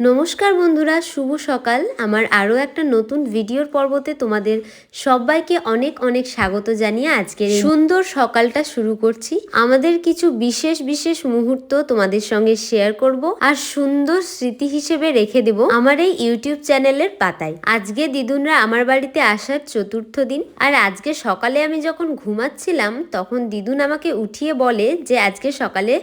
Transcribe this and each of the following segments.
নমস্কার বন্ধুরা, শুভ সকাল। আমার আরও একটা নতুন ভিডিওর পর্বতে তোমাদের সবাইকে অনেক অনেক স্বাগত জানিয়ে আজকের সুন্দর সকালটা শুরু করছি। আমাদের কিছু বিশেষ বিশেষ মুহূর্ত তোমাদের সঙ্গে শেয়ার করব আর সুন্দর স্মৃতি হিসেবে রেখে দেব আমার এই ইউটিউব চ্যানেলের পাতায়। আজকে দিদুনরা আমার বাড়িতে আসার চতুর্থ দিন আর আজকে সকালে আমি যখন ঘুমাচ্ছিলাম, তখন দিদুন আমাকে উঠিয়ে বলে যে, আজকে সকালে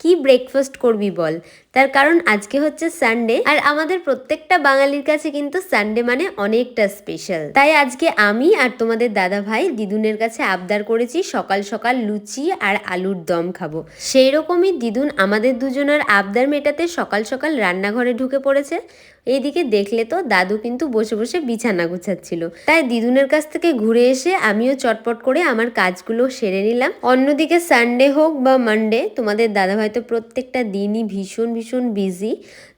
কি ব্রেকফাস্ট করবি বল? তার কারণ আজকে হচ্ছে সানডে আর আমাদের প্রত্যেকটা বাঙালির কাছে কিন্তু সানডে মানে অনেকটা স্পেশাল তাই আজকে আমি আর তোমাদের দাদা ভাই দিদুনের কাছে আবদার করেছি সকাল সকাল লুচি আর আলুর দম খাব। সেই রকমই দিদুন আমাদের দুজনের আবদার মেটাতে সকাল সকাল রান্নাঘরে ঢুকে পড়েছে। এইদিকে দেখলে তো দাদু কিন্তু বসে বসে বিছানা গুছাচ্ছিল। তাই দিদুনের কাছ থেকে ঘুরে এসে আমিও চটপট করে আমার কাজগুলো সেরে নিলাম। অন্যদিকে সানডে হোক বা মানডে তোমাদের দাদাভাই তো প্রত্যেকটা দিনই ভীষণ ভীষণ বিজি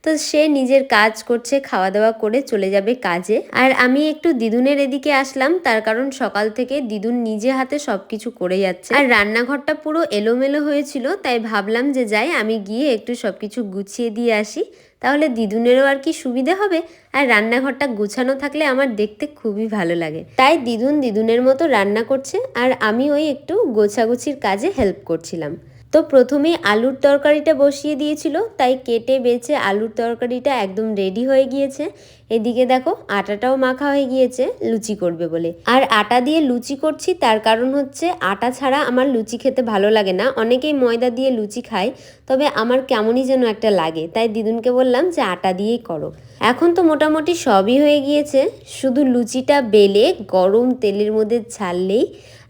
তো সে নিজের কাজ করছে খাওয়া দাওয়া করে চলে যাবে কাজে। আর আমি একটু দিদুনের এদিকে আসলাম, তার কারণ সকাল থেকে দিদুন নিজে হাতে সবকিছু করে যাচ্ছে। আর রান্নাঘরটা পুরো এলোমেলো হয়েছিল, তাই ভাবলাম যে যাই, আমি গিয়ে একটু সবকিছু গুছিয়ে দিয়ে আসি। তাহলে দিদুনেরও আর কি সুবিধে হবে? আর রান্নাঘরটা গুছানো থাকলে আমার দেখতে খুবই ভালো লাগে। তাই দিদুন দিদুনের মতো রান্না করছে, আর আমি ওই একটু গোছাগুছির কাজে হেল্প করছিলাম। তো প্রথমে আলুর তরকারিটা বসিয়ে দিয়েছিল, তাই কেটে বেছে আলুর তরকারিটা একদম রেডি হয়ে গিয়েছে। এদিকে দেখো, আটাটাও মাখা হয়ে গিয়েছে, লুচি করবে বলে। আর আটা দিয়ে লুচি করছি, তার কারণ হচ্ছে আটা ছাড়া আমার লুচি খেতে ভালো লাগে না। অনেকেই ময়দা দিয়ে লুচি খায়, তবে আমার কেমনই যেন একটা লাগে। তাই দিদুনকে বললাম যে আটা দিয়েই করো। এখন তো মোটামুটি সবই হয়ে গিয়েছে। শুধু লুচিটা বেলে গরম তেলের মধ্যে ছাড়লেই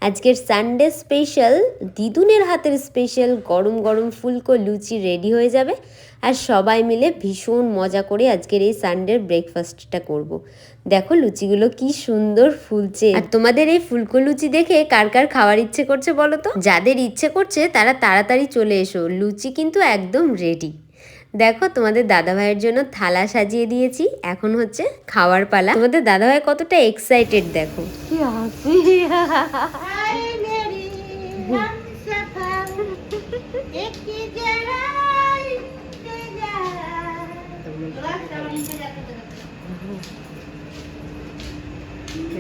আজকের সানডে স্পেশাল দিদুনের হাতের স্পেশাল গরম গরম ফুলকো লুচি রেডি হয়ে যাবে। আর সবাই মিলে ভীষণ মজা করে আজকের এই সানডের ব্রেকফাস্টটা করব। দেখো লুচিগুলো কি সুন্দর ফুলছে। আর তোমাদের এই ফুলকো লুচি দেখে কার কার খাওয়ার ইচ্ছে করছে বলো তো? যাদের ইচ্ছে করছে তারা তাড়াতাড়ি চলে এসো। লুচি কিন্তু একদম রেডি দেখো তোমাদের দাদাভাইয়ের জন্য থালা সাজিয়ে দিয়েছি। এখন হচ্ছে খাওয়ার পালা। তোমাদের দাদাভাই কতটা এক্সাইটেড দেখো।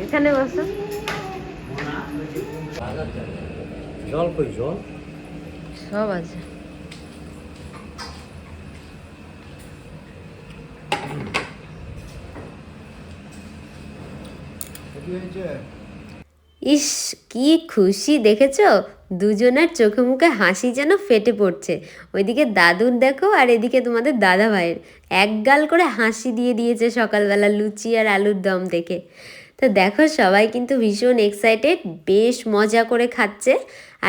এখানে বসো। জল কই জল? সব আছে। ইস, কি খুশি দেখেছ? দুজনের চোখে মুখে হাসি যেন ফেটে পড়ছে। ওইদিকে দাদুর দেখো আর এদিকে তোমাদের দাদা ভাইয়ের এক গাল করে হাসি দিয়ে দিয়েছে সকালবেলা লুচি আর আলুর দম দেখে। তো দেখো সবাই কিন্তু ভীষণ এক্সাইটেড বেশ মজা করে খাচ্ছে।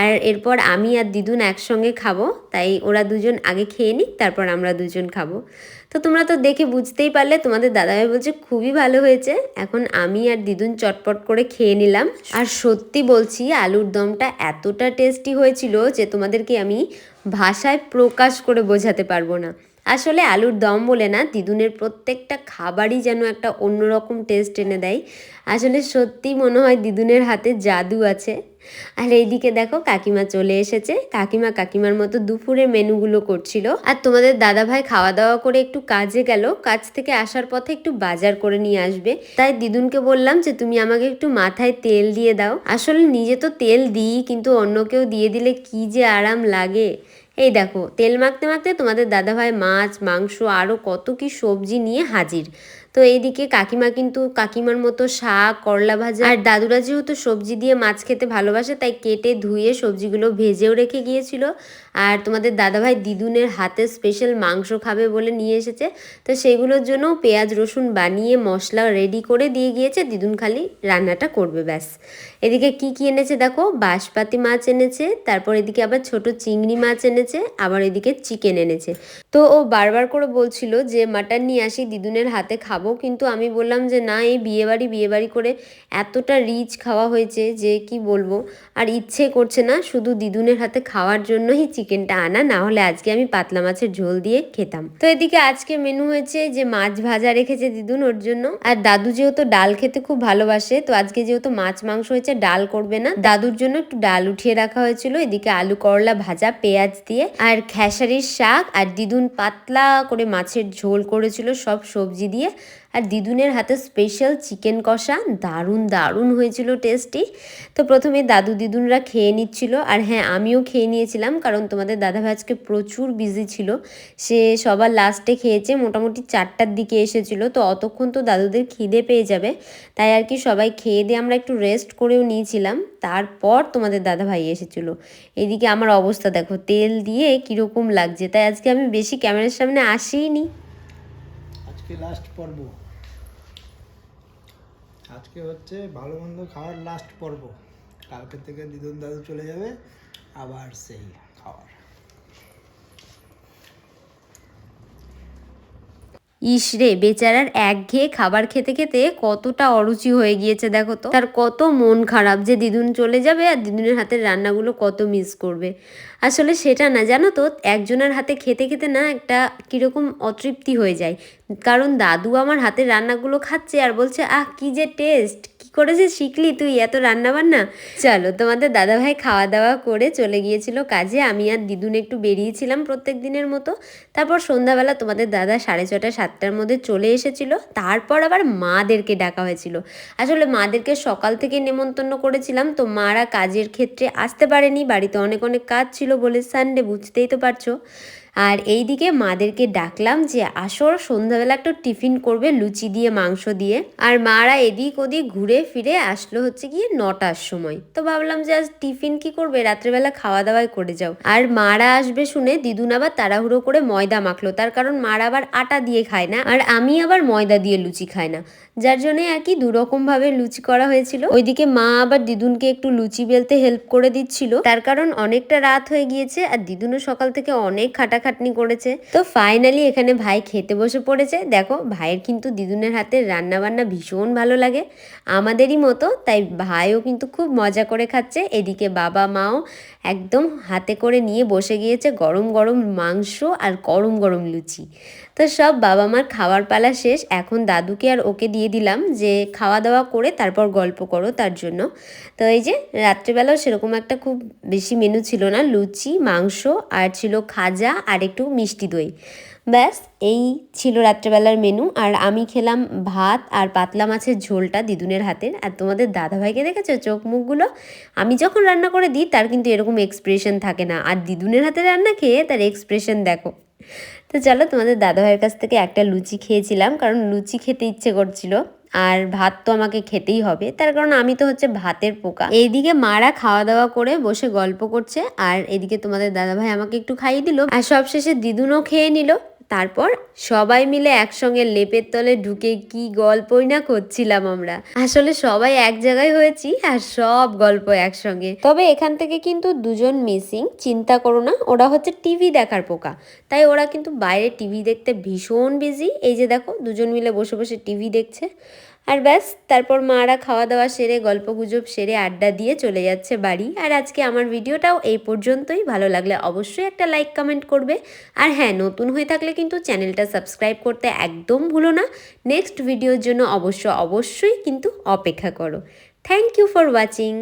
আর এরপর আমি আর দিদুন একসঙ্গে খাব, তাই ওরা দুজন আগে খেয়ে নিক, তারপর আমরা দুজন খাব। তো তোমরা তো দেখে বুঝতেই পারলে, তোমাদের দাদাভাই বলছে খুবই ভালো হয়েছে। এখন আমি আর দিদুন চটপট করে খেয়ে নিলাম। আর সত্যি বলছি, আলুর দমটা এতটা টেস্টি হয়েছিল যে তোমাদেরকে আমি ভাষায় প্রকাশ করে বোঝাতে পারব না। আসলে আলুর দম বলে না দিদুনের প্রত্যেকটা খাবারই যেন একটা অন্যরকম টেস্ট এনে দেয়। আসলে সত্যি মনে হয় দিদুনের হাতে জাদু আছে। আর এইদিকে দেখো কাকিমা চলে এসেছে। কাকিমা কাকিমার মতো দুপুরে মেনুগুলো করছিল। আর তোমাদের দাদা ভাই খাওয়া দাওয়া করে একটু কাজে গেল। কাজ থেকে আসার পথে একটু বাজার করে নিয়ে আসবে। তাই দিদুনকে বললাম যে, তুমি আমাকে একটু মাথায় তেল দিয়ে দাও। আসলে নিজে তো তেল দিই, কিন্তু অন্য কেউ দিয়ে দিলে কি যে আরাম লাগে। এই দেখো, তেল মাখতে মাখতে তোমাদের দাদাভাই মাছ, মাংস আরও কত কি সবজি নিয়ে হাজির। তো এইদিকে কাকিমা কিন্তু কাকিমার মতো শাক, করলা ভাজা আর দাদুরা যেহেতু সবজি দিয়ে মাছ খেতে ভালোবাসে, তাই কেটে ধুয়ে সবজিগুলো ভেজেও রেখে গিয়েছিল। আর তোমাদের দাদাভাই দিদুনের হাতে স্পেশাল মাংস খাবে বলে নিয়ে এসেছে। তো সেগুলোর জন্য পেঁয়াজ, রসুন বানিয়ে মশলা রেডি করে দিয়ে গিয়েছে। দিদুন খালি রান্নাটা করবে, ব্যাস। এদিকে কি কি এনেছে দেখো? বাঁশপাতি মাছ এনেছে, তারপর এদিকে আবার ছোট চিংড়ি মাছ এনেছে, আবার এদিকে চিকেন এনেছে। তো ও বারবার করে বলছিল যে, মাটন নিয়ে আসি, দিদুনের হাতে খাব কিন্তু আমি বললাম যে, না, এই বিয়েবাড়ি বিয়েবাড়ি করে এতটা রিচ খাওয়া হয়েছে যে, কি বলব? আর ইচ্ছে করছে না শুধু দিদুনের হাতে খাওয়ার জন্যই চিকেনটা আনা, না হলে আজকে আমি পাতলা মাছের ঝোল দিয়ে খেতাম। তো এদিকে আজকে মেনু হয়েছে যে, মাছ ভাজা রেখেছে দিদুন ওর জন্য। আর দাদু যেহেতু ডাল খেতে খুব ভালোবাসে, তো আজকে যেহেতু মাছ মাংস হয়েছে, ডাল করবে না। দাদুর জন্য একটু ডাল উঠিয়ে রাখা হয়েছিল। এদিকে আলু করলা ভাজা, পেঁয়াজ দিয়ে, আর খেসারির শাক। আর দিদুন পাতলা করে মাছের ঝোল করেছিল সব সবজি দিয়ে। আর দিদুনের হাতে স্পেশাল চিকেন কষা, দারুণ দারুণ হয়েছিল টেস্টি তো প্রথমে দাদু দিদুনরা খেয়ে নিচ্ছিল, আর হ্যাঁ আমিও খেয়ে নিয়েছিলাম, কারণ তোমাদের দাদাভাই আজকে প্রচুর বিজি ছিল। সে সবার লাস্টে খেয়েছে, মোটামুটি চারটার দিকে এসেছিল, তো অতক্ষণ তো দাদুদের খিদে পেয়ে যাবে। তাই আর কি সবাই খেয়ে দিয়ে আমরা একটু রেস্ট করেও নিয়েছিলাম, তারপর তোমাদের দাদাভাই এসেছিল। এদিকে আমার অবস্থা দেখো, তেল দিয়ে কীরকম লাগছে, তাই আজকে আমি বেশি ক্যামেরার সামনে আসিনি আজকে লাস্ট পর্ব। আজকে হচ্ছে ভালো মন্দ খাওয়ার লাস্ট পর্ব। কালকে থেকে দিদুন দাদু চলে যাবে, আবার সেই খাওয়ার। ইসরে বেচারার একঘেয়ে খাবার খেতে খেতে কতটা অরুচি হয়ে গিয়েছে, দেখো তো। তার কত মন খারাপ যে দিদুন চলে যাবে আর দিদুনের হাতের রান্নাগুলো কত মিস করবে। আসলে সেটা না, জানো তো, একজনের হাতে খেতে খেতে না একটা কীরকম অতৃপ্তি হয়ে যায়। কারণ দাদু আমার হাতের রান্নাগুলো খাচ্ছে আর বলছে, আহ, কি যে টেস্ট করে যে শিখলি তুই এত রান্না বান্না চলো, তোমাদের দাদাভাই খাওয়া দাওয়া করে চলে গিয়েছিল কাজে। আমি আর দিদুন একটু বেরিয়েছিলাম প্রত্যেক দিনের মতো। তারপর সন্ধ্যাবেলা তোমাদের দাদা সাড়ে ছটা সাতটার মধ্যে চলে এসেছিল। তারপর আবার মাদেরকে ডাকা হয়েছিল। আসলে মাদেরকে সকাল থেকে নেমন্তন্ন করেছিলাম, তো মারা কাজের ক্ষেত্রে আসতে পারেনি। বাড়িতে অনেক অনেক কাজ ছিল বলে সানডে বুঝতেই তো পারছ। আর এইদিকে মাদেরকে ডাকলাম যে আসর সন্ধ্যাবেলা একটু টিফিন করবে, লুচি দিয়ে, মাংস দিয়ে। আর মারা এদিক ওদিক ঘুরে ফিরে আসলো হচ্ছে গিয়ে নটার সময়। তো ভাবলাম যে, আজ টিফিন কি করবে? রাত্রেবেলা খাওয়া দাওয়াই করে যাও। আর মারা আসবে শুনে দিদুন আবার তাড়াহুড়ো করে ময়দা মাখলো। তার কারণ মারা আবার আটা দিয়ে খায় না, আর আমি আবার ময়দা দিয়ে লুচি খাই না। যার জন্য আর কি দুরকম ভাবে লুচি করা হয়েছিল। ওইদিকে মা আবার দিদুনকে একটু লুচি বেলতে হেল্প করে দিচ্ছিল। তার কারণ অনেকটা রাত হয়ে গিয়েছে, আর দিদুনও সকাল থেকে অনেক খাটাখাটনি করেছে। তো ফাইনালি এখানে ভাই খেতে বসে পড়েছে। দেখো, ভাইয়ের কিন্তু দিদুনের রান্না বান্না ভীষণ ভালো লাগে। আমাদেরই মতো, তাই ভাইও কিন্তু খুব মজা করে খাচ্ছে। এদিকে বাবা মাও একদম হাতে করে নিয়ে বসে গিয়েছে গরম গরম মাংস আর গরম গরম লুচি। তো সব বাবা মার খাওয়ার পালা শেষ। এখন দাদুকে আর ওকে দিয়ে দিলাম যে খাওয়া দাওয়া করে তারপর গল্প করো তার জন্য। তো এই যে রাত্রেবেলাও সেরকম একটা খুব বেশি মেনু ছিল না। লুচি, মাংস আর ছিল খাজা আর একটু মিষ্টি দই। ব্যাস, এই ছিল রাত্রেবেলার মেনু আর আমি খেলাম ভাত আর পাতলা মাছের ঝোলটা দিদুনের হাতের। আর তোমাদের দাদাভাইকে দেখেছ চোখ মুখগুলো? আমি যখন রান্না করে দিই, তার কিন্তু এরকম এক্সপ্রেশন থাকে না। আর দিদুনের হাতে রান্না খেয়ে তার এক্সপ্রেশন দেখো। তো চলো তোমাদের দাদাভাইয়ের কাছ থেকে একটা লুচি খেয়েছিলাম, কারণ লুচি খেতে ইচ্ছে করছিল। আর ভাত তো আমাকে খেতেই হবে। তার কারণ আমি তো হচ্ছে ভাতের পোকা। এইদিকে মারা খাওয়া দাওয়া করে বসে গল্প করছে আর এদিকে তোমাদের দাদাভাই আমাকে একটু খাইয়ে দিল। আর সবশেষে দিদুনও খেয়ে নিল। তারপর সবাই মিলে একসঙ্গে লেপের তলে ঢুকে কি গল্পই না করছিলাম আমরা। আসলে সবাই এক জায়গায় হয়েছি আর সব গল্প একসঙ্গে। তবে এখান থেকে কিন্তু দুজন মিসিং, চিন্তা করো না, ওরা হচ্ছে টিভি দেখার পোকা। তাই ওরা কিন্তু বাইরে টিভি দেখতে ভীষণ বিজি এই যে দেখো, দুজন মিলে বসে বসে টিভি দেখছে। আর ব্যাস, তারপর মারা খাওয়া দাওয়া সেরে গল্প গুজব সেরে আড্ডা দিয়ে চলে যাচ্ছে বাড়ি। আর আজকে আমার ভিডিওটাও এই পর্যন্তই। ভালো লাগলে অবশ্যই একটা লাইক কমেন্ট করবে। আর হ্যাঁ নতুন হয়ে থাকলে কিন্তু চ্যানেলটা সাবস্ক্রাইব করতে একদম ভুলো না। নেক্সট ভিডিওর জন্য অবশ্য অবশ্যই কিন্তু অপেক্ষা করো। Thank you for watching